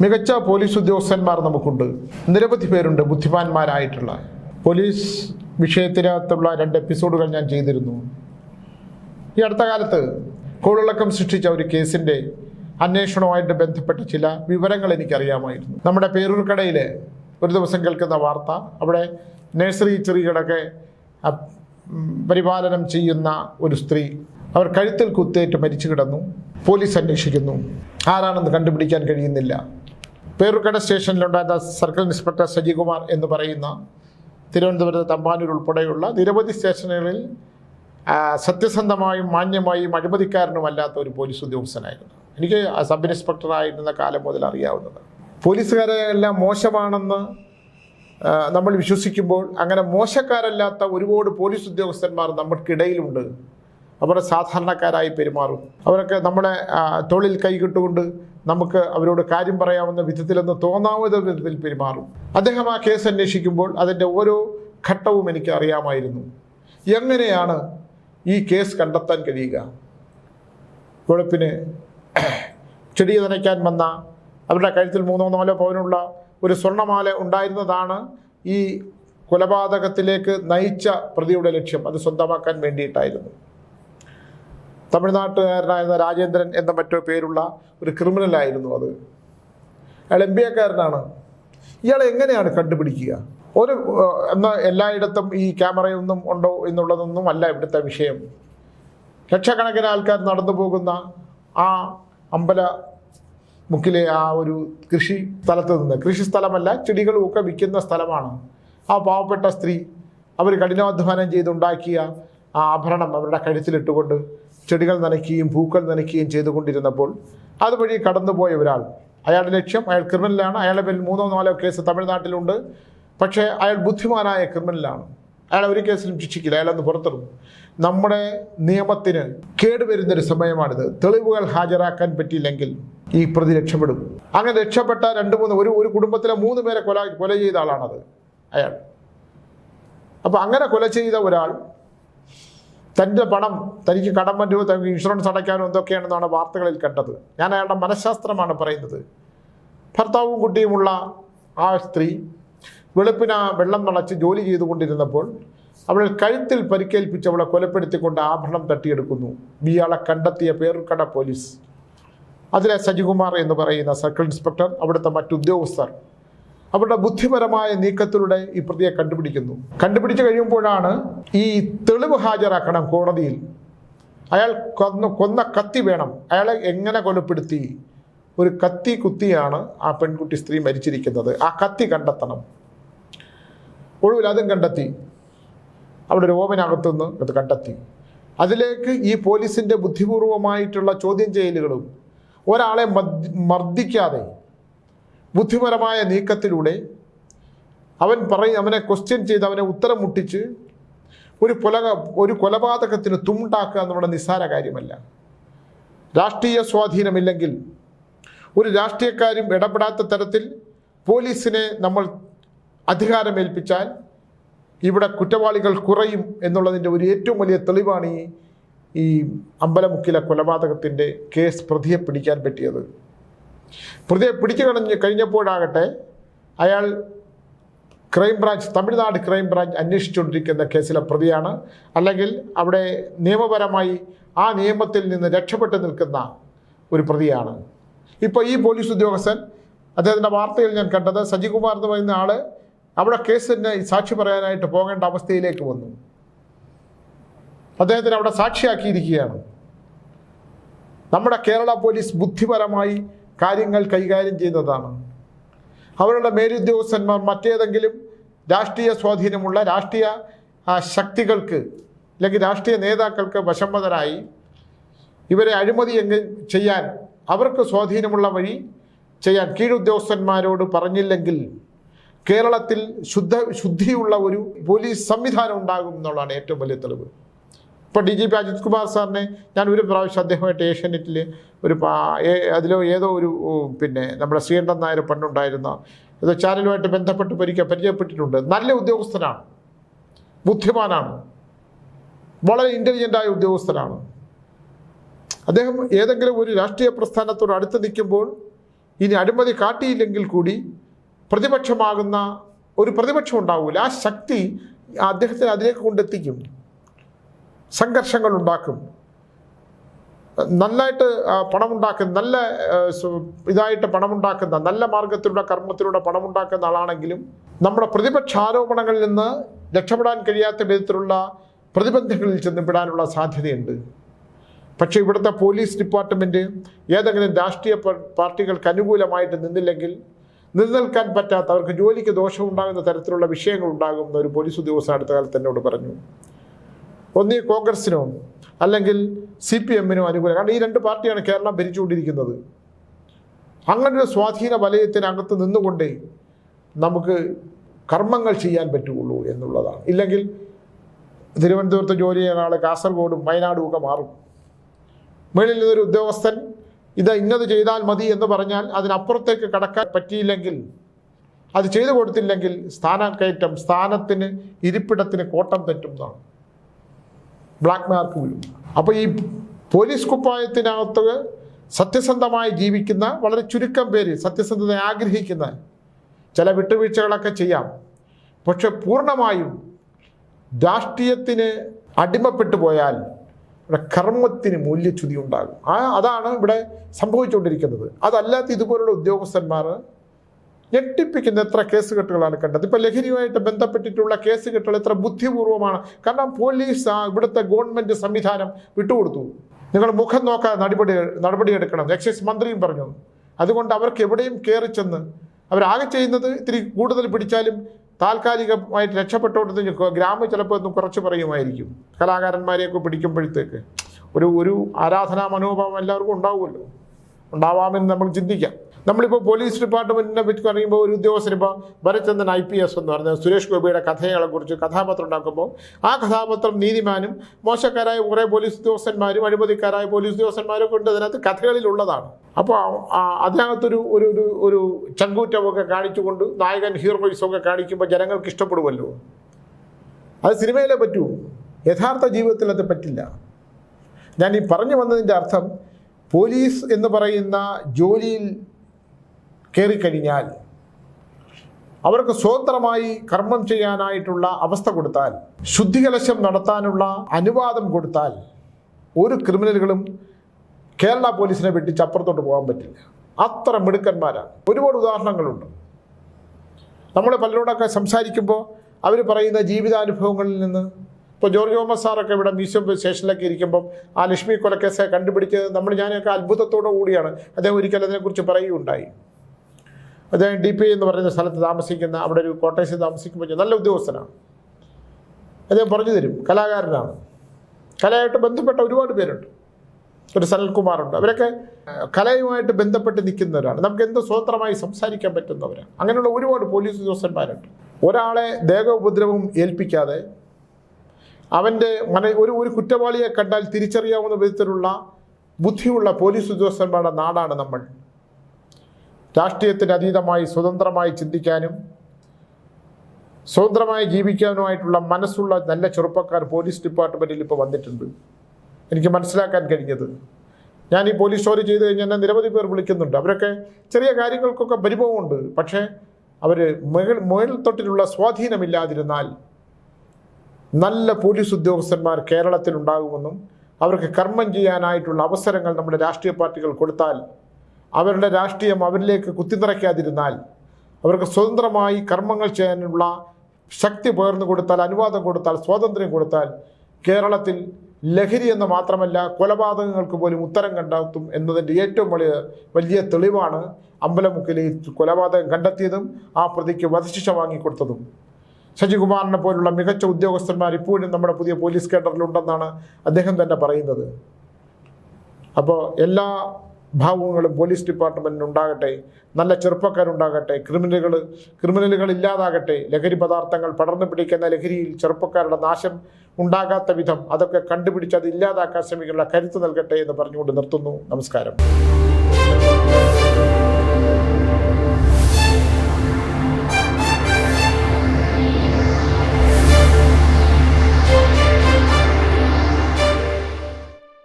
മികച്ച പോലീസ് ഉദ്യോഗസ്ഥന്മാർ നമുക്കുണ്ട്. നിരവധി പേരുണ്ട് ബുദ്ധിമാന്മാരായിട്ടുള്ള. പോലീസ് വിഷയത്തിനകത്തുള്ള രണ്ട് എപ്പിസോഡുകൾ ഞാൻ ചെയ്തിരുന്നു. ഈ അടുത്ത കാലത്ത് കോളിളക്കം സൃഷ്ടിച്ച ഒരു കേസിന്റെ അന്വേഷണവുമായിട്ട് ബന്ധപ്പെട്ട ചില വിവരങ്ങൾ എനിക്കറിയാമായിരുന്നു. നമ്മുടെ പേരൂർക്കടയിൽ ഒരു ദിവസം കേൾക്കുന്ന വാർത്ത അവിടെ നഴ്സറി ചെറികളൊക്കെ പരിപാലനം ചെയ്യുന്ന ഒരു സ്ത്രീ അവർ കഴുത്തിൽ കുത്തേറ്റ് മരിച്ചു കിടന്നു. പോലീസ് അന്വേഷിക്കുന്നു. ആരാണെന്ന് കണ്ടുപിടിക്കാൻ കഴിയുന്നില്ല. പേരൂർക്കട സ്റ്റേഷനിലുണ്ടായിരുന്ന സർക്കിൾ ഇൻസ്പെക്ടർ സജികുമാർ എന്ന് പറയുന്ന തിരുവനന്തപുരത്ത് തമ്പാനൂർ ഉൾപ്പെടെയുള്ള നിരവധി സ്റ്റേഷനുകളിൽ സത്യസന്ധമായും മാന്യമായും അഴിമതിക്കാരനുമല്ലാത്ത ഒരു പോലീസ് ഉദ്യോഗസ്ഥനായിരുന്നു. എനിക്ക് സബ് ഇൻസ്പെക്ടറായിരുന്ന കാലം മുതൽ അറിയാവുന്നത്. പോലീസുകാരെ എല്ലാം മോശമാണെന്ന് നമ്മൾ വിശ്വസിക്കുമ്പോൾ അങ്ങനെ മോശക്കാരല്ലാത്ത ഒരുപാട് പോലീസ് ഉദ്യോഗസ്ഥന്മാർ നമുക്കിടയിലുണ്ട് അവർ സാധാരണക്കാരായി പെരുമാറും. അവരൊക്കെ നമ്മുടെ തൊഴിൽ കൈകിട്ടുകൊണ്ട് നമുക്ക് അവരോട് കാര്യം പറയാവുന്ന വിധത്തിലെന്ന് തോന്നാവുന്ന വിധത്തിൽ പെരുമാറും. അദ്ദേഹം ആ കേസ് അന്വേഷിക്കുമ്പോൾ അതിന്റെ ഓരോ ഘട്ടവും എനിക്ക് അറിയാമായിരുന്നു. എങ്ങനെയാണ് ഈ കേസ് കണ്ടെത്താൻ കഴിയുക? വെളുപ്പിന് ചെടി നനയ്ക്കാൻ വന്ന അവരുടെ കഴുത്തിൽ മൂന്നോ നാലോ പവനുള്ള ഒരു സ്വർണമാല ഉണ്ടായിരുന്നതാണ് ഈ കൊലപാതകത്തിലേക്ക് നയിച്ച പ്രതിയുടെ ലക്ഷ്യം. അത് സ്വന്തമാക്കാൻ വേണ്ടിയിട്ടായിരുന്നു. തമിഴ്നാട്ടുകാരനായിരുന്ന രാജേന്ദ്രൻ എന്ന മറ്റോ പേരുള്ള ഒരു ക്രിമിനൽ ആയിരുന്നു അത്. അയാൾ എം ബി എക്കാരനാണ്. ഇയാളെ എങ്ങനെയാണ് കണ്ടുപിടിക്കുക? ഒരു എന്നാൽ എല്ലായിടത്തും ഈ ക്യാമറയൊന്നും ഉണ്ടോ എന്നുള്ളതൊന്നും അല്ല ഇവിടുത്തെ വിഷയം. ലക്ഷക്കണക്കിന് ആൾക്കാർ നടന്നു പോകുന്ന ആ അമ്പല മുക്കിലെ ആ ഒരു കൃഷി സ്ഥലത്ത് നിന്ന്. കൃഷി സ്ഥലമല്ല ചെടികളും ഒക്കെ വിൽക്കുന്ന സ്ഥലമാണ്. ആ പാവപ്പെട്ട സ്ത്രീ അവർ കഠിനാധ്വാനം ചെയ്തുണ്ടാക്കിയ ആ ആഭരണം അവരുടെ കഴുത്തിലിട്ടുകൊണ്ട് ചെടികൾ നനയ്ക്കുകയും പൂക്കൾ നനയ്ക്കുകയും ചെയ്തുകൊണ്ടിരുന്നപ്പോൾ അതുവഴി കടന്നുപോയ ഒരാൾ. അയാളുടെ ലക്ഷ്യം അയാൾ ക്രിമിനലാണ്. അയാളുടെ പേരിൽ മൂന്നോ നാലോ കേസ് തമിഴ്നാട്ടിലുണ്ട്. പക്ഷേ അയാൾ ബുദ്ധിമാനായ ക്രിമിനലാണ്. അയാൾ ഒരു കേസിലും ശിക്ഷിക്കില്ല. അയാളൊന്ന് പുറത്തിറങ്ങും. നമ്മുടെ നിയമത്തിന് കേടുവരുന്നൊരു സമയമാണിത്. തെളിവുകൾ ഹാജരാക്കാൻ പറ്റിയില്ലെങ്കിൽ ഈ പ്രതി രക്ഷപ്പെടും. അങ്ങനെ രക്ഷപ്പെട്ട രണ്ട് മൂന്ന് ഒരു ഒരു കുടുംബത്തിലെ മൂന്ന് പേരെ കൊല കൊല ചെയ്ത ആളാണത് അയാൾ. അപ്പോൾ അങ്ങനെ കൊല ചെയ്ത ഒരാൾ തന്റെ പണം തനിക്ക് കടം പറ്റുമോ തനിക്ക് ഇൻഷുറൻസ് അടയ്ക്കാനോ എന്തൊക്കെയാണെന്നാണ് വാർത്തകളിൽ കണ്ടത് ഞാൻ അയാളുടെ മനഃശാസ്ത്രമാണ് പറയുന്നത്. ഭർത്താവും കുട്ടിയുമുള്ള ആ സ്ത്രീ വെളുപ്പിന് വെള്ളം നിളച്ച് ജോലി ചെയ്തുകൊണ്ടിരുന്നപ്പോൾ അവൾ കഴുത്തിൽ പരിക്കേൽപ്പിച്ച് അവളെ കൊലപ്പെടുത്തിക്കൊണ്ട് ആഭരണം തട്ടിയെടുക്കുന്നു. ഇയാളെ കണ്ടെത്തിയ പേർക്കട പോലീസ്. അതിലെ സജികുമാർ എന്ന് പറയുന്ന സർക്കിൾ ഇൻസ്പെക്ടർ അവിടുത്തെ മറ്റുദ്യോഗസ്ഥർ അവരുടെ ബുദ്ധിപരമായ നീക്കത്തിലൂടെ ഈ പ്രതിയെ കണ്ടുപിടിക്കുന്നു. കണ്ടുപിടിച്ചു കഴിയുമ്പോഴാണ് ഈ തെളിവ് ഹാജരാക്കണം കോടതിയിൽ. അയാൾ കൊന്ന കൊന്ന കത്തി വേണം. അയാളെ എങ്ങനെ കൊലപ്പെടുത്തി? ഒരു കത്തി കുത്തിയാണ് ആ പെൺകുട്ടി സ്ത്രീ മരിച്ചിരിക്കുന്നത്. ആ കത്തി കണ്ടെത്തണം. ഒടുവിൽ അതും കണ്ടെത്തി. അവിടെ രോമനകത്തുനിന്ന് അത് കണ്ടെത്തി. അതിലേക്ക് ഈ പോലീസിന്റെ ബുദ്ധിപൂർവമായിട്ടുള്ള ചോദ്യം ചെയ്യലുകളും ഒരാളെ മർദ്ദിക്കാതെ ബുദ്ധിപരമായ നീക്കത്തിലൂടെ അവൻ പറയും അവനെ ക്വസ്റ്റ്യൻ ചെയ്ത് അവനെ ഉത്തരം മുട്ടിച്ച് ഒരു കൊല ഒരു കൊലപാതകത്തിന് തുമുണ്ടാക്കുക നമ്മുടെ നിസ്സാര കാര്യമല്ല. രാഷ്ട്രീയ സ്വാധീനമില്ലെങ്കിൽ ഒരു രാഷ്ട്രീയക്കാരും ഇടപെടാത്ത തരത്തിൽ പോലീസിനെ നമ്മൾ അധികാരമേൽപ്പിച്ചാൽ ഇവിടെ കുറ്റവാളികൾ കുറയും എന്നുള്ളതിന്റെ ഒരു ഏറ്റവും വലിയ തെളിവാണ് ഈ അമ്പലമുക്കിലെ കൊലപാതകത്തിന്റെ കേസ് പ്രതിയെ പിടിക്കാൻ പറ്റിയത്. പ്രതിയെ പിടിച്ചു കളഞ്ഞ് കഴിഞ്ഞപ്പോഴാകട്ടെ അയാൾ ക്രൈംബ്രാഞ്ച് തമിഴ്നാട് ക്രൈംബ്രാഞ്ച് അന്വേഷിച്ചുകൊണ്ടിരിക്കുന്ന കേസിലെ പ്രതിയാണ്. അല്ലെങ്കിൽ അവിടെ നിയമപരമായി ആ നിയമത്തിൽ നിന്ന് രക്ഷപ്പെട്ടു നിൽക്കുന്ന ഒരു പ്രതിയാണ്. ഇപ്പോൾ ഈ പോലീസ് ഉദ്യോഗസ്ഥൻ അദ്ദേഹത്തിന്റെ വാർത്തയിൽ ഞാൻ കണ്ടത് സജികുമാർ എന്ന് പറയുന്ന ആൾ അവിടെ കേസിന് സാക്ഷി പറയാനായിട്ട് പോകേണ്ട അവസ്ഥയിലേക്ക് വന്നു. അദ്ദേഹത്തിന് അവിടെ സാക്ഷിയാക്കിയിരിക്കുകയാണ്. നമ്മുടെ കേരള പോലീസ് ബുദ്ധിപരമായി കാര്യങ്ങൾ കൈകാര്യം ചെയ്തതാണ് അവരുടെ മേലുദ്യോഗസ്ഥന്മാർ മറ്റേതെങ്കിലും രാഷ്ട്രീയ സ്വാധീനമുള്ള രാഷ്ട്രീയ ശക്തികൾക്ക് അല്ലെങ്കിൽ രാഷ്ട്രീയ നേതാക്കൾക്ക് വശംവതരായി ഇവരെ അഴിമതി എങ്ങ് ചെയ്യാൻ അവർക്ക് സ്വാധീനമുള്ള വഴി ചെയ്യാൻ കീഴുദ്യോഗസ്ഥന്മാരോട് പറഞ്ഞില്ലെങ്കിൽ കേരളത്തിൽ ശുദ്ധ ശുദ്ധിയുള്ള ഒരു പോലീസ് സംവിധാനം ഉണ്ടാകും എന്നുള്ളതാണ് ഏറ്റവും വലിയ തെളിവ്. ഇപ്പോൾ D G P Ajith Kumar സാറിനെ ഞാൻ ഒരു പ്രാവശ്യം അദ്ദേഹമായിട്ട് ഏഷ്യനെറ്റിൽ ഒരു അതിലോ ഏതോ ഒരു പിന്നെ നമ്മുടെ ശ്രീകണ്ഠൻ നായർ പണ്ടുണ്ടായിരുന്ന ഏതോ ചാനലുമായിട്ട് ബന്ധപ്പെട്ട് പരിക്കാൻ പരിചയപ്പെട്ടിട്ടുണ്ട്. നല്ല ഉദ്യോഗസ്ഥനാണ്. ബുദ്ധിമാനാണ്. വളരെ ഇന്റലിജന്റായ ഉദ്യോഗസ്ഥനാണ്. അദ്ദേഹം ഏതെങ്കിലും ഒരു രാഷ്ട്രീയ പ്രസ്ഥാനത്തോട് അടുത്ത് നിൽക്കുമ്പോൾ ഇനി അഴിമതി കാട്ടിയില്ലെങ്കിൽ കൂടി പ്രതിപക്ഷമാകുന്ന ഒരു പ്രതിപക്ഷം ഉണ്ടാവില്ല ആ ശക്തി അദ്ദേഹത്തിന് അതിലേക്ക് കൊണ്ടെത്തിക്കും. സംഘർഷങ്ങൾ ഉണ്ടാക്കും നന്നായിട്ട് പണമുണ്ടാക്കുന്ന നല്ല ഇതായിട്ട് പണമുണ്ടാക്കുന്ന നല്ല മാർഗത്തിലൂടെ കർമ്മത്തിലൂടെ പണമുണ്ടാക്കുന്ന ആളാണെങ്കിലും നമ്മുടെ പ്രതിപക്ഷ ആരോപണങ്ങളിൽ നിന്ന് രക്ഷപ്പെടാൻ കഴിയാത്ത വിധത്തിലുള്ള പ്രതിബന്ധങ്ങളിൽ ചെന്നപ്പെടാനുള്ള സാധ്യതയുണ്ട്. പക്ഷേ ഇവിടുത്തെ പോലീസ് ഡിപ്പാർട്ട്മെന്റ് ഏതെങ്കിലും രാഷ്ട്രീയ പാർട്ടികൾക്ക് അനുകൂലമായിട്ട് നിന്നില്ലെങ്കിൽ നിലനിൽക്കാൻ പറ്റാത്ത അവർക്ക് ജോലിക്ക് ദോഷമുണ്ടാകുന്ന തരത്തിലുള്ള വിഷയങ്ങൾ ഉണ്ടാകുമെന്ന് ഒരു പോലീസ് ഉദ്യോഗസ്ഥൻ അടുത്ത കാലത്ത് എന്നോട് പറഞ്ഞു. ഒന്നീ കോൺഗ്രസിനോ അല്ലെങ്കിൽ സി പി എമ്മിനോ അനുകൂലം. കാരണം ഈ രണ്ട് പാർട്ടിയാണ് കേരളം ഭരിച്ചുകൊണ്ടിരിക്കുന്നത്. അങ്ങനെ ഒരു സ്വാധീന വലയത്തിനകത്ത് നിന്നുകൊണ്ടേ നമുക്ക് കർമ്മങ്ങൾ ചെയ്യാൻ പറ്റുള്ളൂ എന്നുള്ളതാണ്. ഇല്ലെങ്കിൽ തിരുവനന്തപുരത്ത് ജോലി ചെയ്യുന്ന ആൾ കാസർഗോഡും വയനാടും ഒക്കെ മാറും. മേളിൽ നിന്നൊരു ഉദ്യോഗസ്ഥൻ ഇത് ഇന്നത് ചെയ്താൽ മതി എന്ന് പറഞ്ഞാൽ അതിനപ്പുറത്തേക്ക് കടക്കാൻ പറ്റിയില്ലെങ്കിൽ അത് ചെയ്തു കൊടുത്തില്ലെങ്കിൽ സ്ഥാനക്കയറ്റം സ്ഥാനത്തിന് ഇരിപ്പിടത്തിന് കോട്ടം തെറ്റുന്നതാണ്. ബ്ലാക്ക് മാർക്ക് വീഴും അപ്പോൾ ഈ പോലീസ് കുപ്പായത്തിനകത്ത് സത്യസന്ധമായി ജീവിക്കുന്ന വളരെ ചുരുക്കം പേര് സത്യസന്ധത ആഗ്രഹിക്കുന്ന ചില വിട്ടുവീഴ്ചകളൊക്കെ ചെയ്യാം. പക്ഷെ പൂർണമായും രാഷ്ട്രീയത്തിന് അടിമപ്പെട്ടു പോയാൽ ഇവിടെ കർമ്മത്തിന് മൂല്യച്യുതി ഉണ്ടാകും. ആ അതാണ് ഇവിടെ സംഭവിച്ചുകൊണ്ടിരിക്കുന്നത്. അതല്ലാത്ത ഇതുപോലുള്ള ഉദ്യോഗസ്ഥന്മാർ ഞെട്ടിപ്പിക്കുന്ന എത്ര കേസ് കെട്ടുകളാണ് കണ്ടത്. ഇപ്പം ലഹരിയുമായിട്ട് ബന്ധപ്പെട്ടിട്ടുള്ള കേസ് കെട്ടുകൾ എത്ര ബുദ്ധിപൂർവമാണ്. കാരണം പോലീസ് ഇവിടുത്തെ ഗവൺമെന്റ് സംവിധാനം വിട്ടുകൊടുത്തു. നിങ്ങൾ മുഖം നോക്കാൻ നടപടി നടപടിയെടുക്കണം. എക്സൈസ് മന്ത്രിയും പറഞ്ഞു. അതുകൊണ്ട് അവർക്ക് എവിടെയും കയറി ചെന്ന് അവരാകെ ചെയ്യുന്നത് ഇത്തിരി കൂടുതൽ പിടിച്ചാലും താൽക്കാലികമായിട്ട് രക്ഷപ്പെട്ടോണ്ട് ഗ്രാമം ചിലപ്പോൾ ഒന്നും കുറച്ച് പറയുമായിരിക്കും. കലാകാരന്മാരെയൊക്കെ പിടിക്കുമ്പോഴത്തേക്ക്. ഒരു ഒരു ആരാധനാ മനോഭാവം എല്ലാവർക്കും ഉണ്ടാവുമല്ലോ. ഉണ്ടാവാമെന്ന് നമ്മൾ ചിന്തിക്കാം. നമ്മളിപ്പോൾ പോലീസ് ഡിപ്പാർട്ട്മെന്റിനെ പറ്റി പറയുമ്പോൾ ഒരു ഉദ്യോഗസ്ഥൻ ഇപ്പോൾ ഭരചന്ദ്രൻ ഐ പി എസ് എന്ന് പറഞ്ഞ സുരേഷ് ഗോപിയുടെ കഥകളെ കുറിച്ച് കഥാപാത്രം ഉണ്ടാക്കുമ്പോൾ ആ കഥാപാത്രം നീതിമാനും മോശക്കാരായ കുറേ പോലീസ് ഉദ്യോഗസ്ഥന്മാരും അഴിമതിക്കാരായ പോലീസ് ഉദ്യോഗസ്ഥന്മാരും കൊണ്ട് അതിനകത്ത് കഥകളിലുള്ളതാണ്. അപ്പോൾ അതിനകത്തൊരു ഒരു ഒരു ഒരു ചങ്കൂറ്റമൊക്കെ കാണിച്ചുകൊണ്ട് നായകൻ ഹീറോയിസമൊക്കെ കാണിക്കുമ്പോൾ ജനങ്ങൾക്ക് ഇഷ്ടപ്പെടുമല്ലോ അത് സിനിമയിലെ പറ്റൂ. യഥാർത്ഥ ജീവിതത്തിൽ അത് പറ്റില്ല. ഞാൻ ഈ പറഞ്ഞു വന്നതിന്റെ അർത്ഥം പോലീസ് എന്ന് പറയുന്ന ജോലിയിൽ കയറിക്കഴിഞ്ഞാൽ അവർക്ക് സ്വതന്ത്രമായി കർമ്മം ചെയ്യാനായിട്ടുള്ള അവസ്ഥ കൊടുത്താൽ ശുദ്ധികലശം നടത്താനുള്ള അനുവാദം കൊടുത്താൽ ഒരു ക്രിമിനലുകളും കേരള പോലീസിനെ വെട്ടിച്ച് അപ്പുറത്തോട്ട് പോകാൻ പറ്റില്ല. അത്ര മിടുക്കന്മാരാണ്. ഒരുപാട് ഉദാഹരണങ്ങളുണ്ട്. നമ്മൾ പലരോടൊക്കെ സംസാരിക്കുമ്പോൾ അവർ പറയുന്ന ജീവിതാനുഭവങ്ങളിൽ നിന്ന് ഇപ്പോൾ ജോർജ് തോമസ് സാറൊക്കെ ഇവിടെ മ്യൂസിയം സ്റ്റേഷനിലൊക്കെ ഇരിക്കുമ്പം ആ ലക്ഷ്മി കൊലക്കേസെ കണ്ടുപിടിച്ചത് നമ്മൾ ഞാനൊക്കെ അത്ഭുതത്തോടു കൂടിയാണ്. അദ്ദേഹം ഒരിക്കൽ അതിനെക്കുറിച്ച് പറയുകയുണ്ടായി. അദ്ദേഹം ഡി പി എന്ന് പറയുന്ന സ്ഥലത്ത് താമസിക്കുന്ന അവിടെ ഒരു കോട്ടേഴ്സിൽ താമസിക്കുമ്പോൾ നല്ല ഉദ്യോഗസ്ഥനാണ്. അദ്ദേഹം പറഞ്ഞു തരും കലാകാരനാണ്. കലയായിട്ട് ബന്ധപ്പെട്ട ഒരുപാട് പേരുണ്ട്. ഒരു സനൽകുമാറുണ്ട്. അവരൊക്കെ കലയുമായിട്ട് ബന്ധപ്പെട്ട് നിൽക്കുന്നവരാണ്. നമുക്ക് എന്ത് സ്വതന്ത്രമായി സംസാരിക്കാൻ പറ്റുന്നവരാണ് അങ്ങനെയുള്ള ഒരുപാട് പോലീസ് ഉദ്യോഗസ്ഥന്മാരുണ്ട്. ഒരാളെ ദേഹ ഉപദ്രവം ഏൽപ്പിക്കാതെ അവന്റെ മന ഒരു ഒരു കുറ്റവാളിയെ കണ്ടാൽ തിരിച്ചറിയാവുന്ന വിധത്തിലുള്ള ബുദ്ധിയുള്ള പോലീസ് ഉദ്യോഗസ്ഥന്മാരുടെ നാടാണ് നമ്മൾ. രാഷ്ട്രീയത്തിന് അതീതമായി സ്വതന്ത്രമായി ചിന്തിക്കാനും സ്വതന്ത്രമായി ജീവിക്കാനുമായിട്ടുള്ള മനസ്സുള്ള നല്ല ചെറുപ്പക്കാർ പോലീസ് ഡിപ്പാർട്ട്മെന്റിൽ ഇപ്പോൾ വന്നിട്ടുണ്ട്. എനിക്ക് മനസ്സിലാക്കാൻ കഴിഞ്ഞത്. ഞാൻ ഈ പോലീസ് സ്റ്റോറി ചെയ്ത് കഴിഞ്ഞാൽ എന്നെ നിരവധി പേർ വിളിക്കുന്നുണ്ട്. അവരൊക്കെ ചെറിയ കാര്യങ്ങൾക്കൊക്കെ പരിഭവമുണ്ട്. പക്ഷേ അവർ മുകൾ മുകളിൽ തൊട്ടിലുള്ള സ്വാധീനമില്ലാതിരുന്നാൽ നല്ല പോലീസ് ഉദ്യോഗസ്ഥന്മാർ കേരളത്തിൽ ഉണ്ടാകുമെന്നും അവർക്ക് കർമ്മം ചെയ്യാനായിട്ടുള്ള അവസരങ്ങൾ നമ്മുടെ രാഷ്ട്രീയ പാർട്ടികൾ കൊടുത്താൽ അവരുടെ രാഷ്ട്രീയം അവരിലേക്ക് കുത്തിനിറയ്ക്കാതിരുന്നാൽ അവർക്ക് സ്വതന്ത്രമായി കർമ്മങ്ങൾ ചെയ്യാനുള്ള ശക്തി പകർന്നു കൊടുത്താൽ അനുവാദം കൊടുത്താൽ സ്വാതന്ത്ര്യം കൊടുത്താൽ കേരളത്തിൽ ലഹരി എന്ന് മാത്രമല്ല കൊലപാതകങ്ങൾക്ക് പോലും ഉത്തരം കണ്ടെത്തും എന്നതിന്റെ ഏറ്റവും വലിയ വലിയ തെളിവാണ് അമ്പലമുക്കിലെ കൊലപാതകം കണ്ടെത്തിയതും ആ പ്രതിക്ക് വധശിക്ഷ വാങ്ങിക്കൊടുത്തതും. ശശികുമാറിനെ പോലുള്ള മികച്ച ഉദ്യോഗസ്ഥന്മാർ ഇപ്പോഴും നമ്മുടെ പുതിയ പോലീസ് കേഡറിലുണ്ടെന്നാണ് അദ്ദേഹം തന്നെ പറയുന്നത്. അപ്പോൾ എല്ലാ ഭാവങ്ങളും പോലീസ് ഡിപ്പാർട്ട്മെന്റിന് ഉണ്ടാകട്ടെ നല്ല ചെറുപ്പക്കാരുണ്ടാകട്ടെ ക്രിമിനലുകൾ ക്രിമിനലുകൾ ഇല്ലാതാകട്ടെ ലഹരി പദാർത്ഥങ്ങൾ പടർന്നു പിടിക്കുന്ന ലഹരിയിൽ ചെറുപ്പക്കാരുടെ നാശം ഉണ്ടാകാത്ത വിധം അതൊക്കെ കണ്ടുപിടിച്ച് അത് ഇല്ലാതാക്കാൻ ശ്രമിക്കുന്ന കരുത്ത് നൽകട്ടെ എന്ന് പറഞ്ഞുകൊണ്ട് നിർത്തുന്നു. നമസ്കാരം.